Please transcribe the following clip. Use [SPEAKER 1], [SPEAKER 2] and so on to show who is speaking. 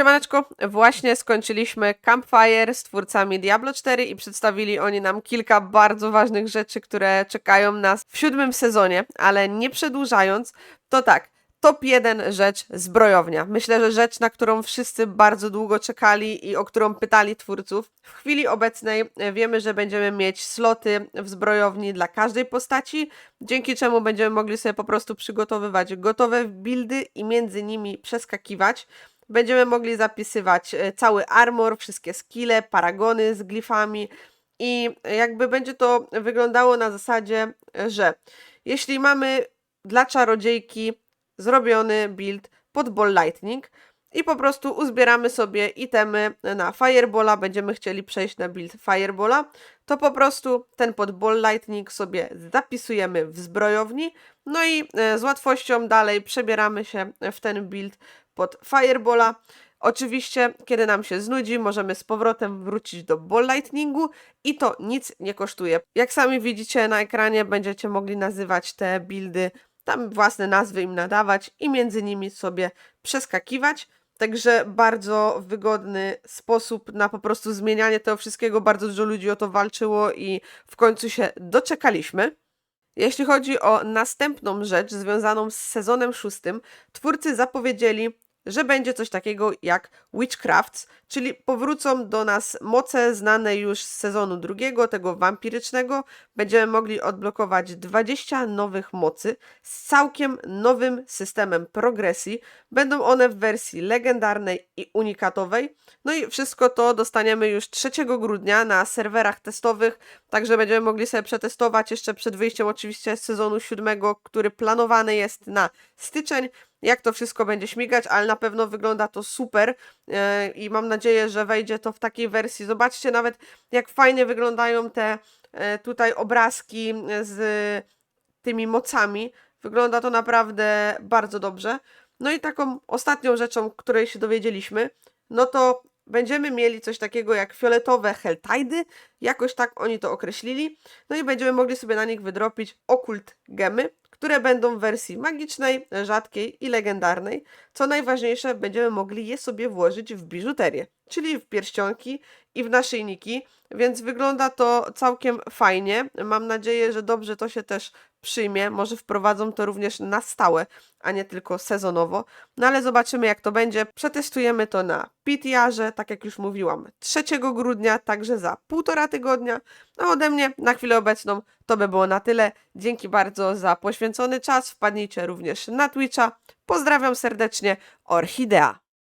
[SPEAKER 1] Siemaneczko, właśnie skończyliśmy Campfire z twórcami Diablo 4 i przedstawili oni nam kilka bardzo ważnych rzeczy, które czekają nas w siódmym sezonie, ale nie przedłużając, to tak, top 1 rzecz zbrojownia. Myślę, że rzecz, na którą wszyscy bardzo długo czekali i o którą pytali twórców. W chwili obecnej wiemy, że będziemy mieć sloty w zbrojowni dla każdej postaci, dzięki czemu będziemy mogli sobie po prostu przygotowywać gotowe buildy i między nimi przeskakiwać. Będziemy mogli zapisywać e, cały armor, wszystkie skille, paragony z glifami i jakby będzie to wyglądało na zasadzie, e, że jeśli mamy dla czarodziejki zrobiony build pod Ball Lightning i po prostu uzbieramy sobie itemy na Firebola, będziemy chcieli przejść na build Firebola, to po prostu ten pod Ball Lightning sobie zapisujemy w zbrojowni, no i e, z łatwością dalej przebieramy się w ten build pod Firebola. Oczywiście, kiedy nam się znudzi, możemy z powrotem wrócić do Ball Lightningu i to nic nie kosztuje. Jak sami widzicie na ekranie, będziecie mogli nazywać te buildy, tam własne nazwy im nadawać i między nimi sobie przeskakiwać. Także bardzo wygodny sposób na po prostu zmienianie tego wszystkiego. Bardzo dużo ludzi o to walczyło i w końcu się doczekaliśmy. Jeśli chodzi o następną rzecz związaną z sezonem szóstym, twórcy zapowiedzieli, że będzie coś takiego jak Witchcrafts, czyli powrócą do nas moce znane już z sezonu drugiego, tego wampirycznego. Będziemy mogli odblokować 20 nowych mocy z całkiem nowym systemem progresji. Będą one w wersji legendarnej i unikatowej. No i wszystko to dostaniemy już 3 grudnia na serwerach testowych, także będziemy mogli sobie przetestować jeszcze przed wyjściem oczywiście sezonu siódmego, który planowany jest na styczeń jak to wszystko będzie śmigać, ale na pewno wygląda to super e, i mam nadzieję, że wejdzie to w takiej wersji. Zobaczcie nawet, jak fajnie wyglądają te e, tutaj obrazki z tymi mocami. Wygląda to naprawdę bardzo dobrze. No i taką ostatnią rzeczą, której się dowiedzieliśmy, no to będziemy mieli coś takiego jak fioletowe Helltidy, jakoś tak oni to określili. No i będziemy mogli sobie na nich wydropić okult gemy, które będą w wersji magicznej, rzadkiej i legendarnej. Co najważniejsze, będziemy mogli je sobie włożyć w biżuterię, czyli w pierścionki i w naszyjniki, więc wygląda to całkiem fajnie. Mam nadzieję, że dobrze to się też przyjmie. Może wprowadzą to również na stałe, a nie tylko sezonowo. No ale zobaczymy, jak to będzie. Przetestujemy to na PTR-ze, tak jak już mówiłam, 3 grudnia, także za półtora tygodnia. No ode mnie na chwilę obecną to by było na tyle. Dzięki bardzo za poświęcony czas. Wpadnijcie również na Twitcha. Pozdrawiam serdecznie, Orchidea.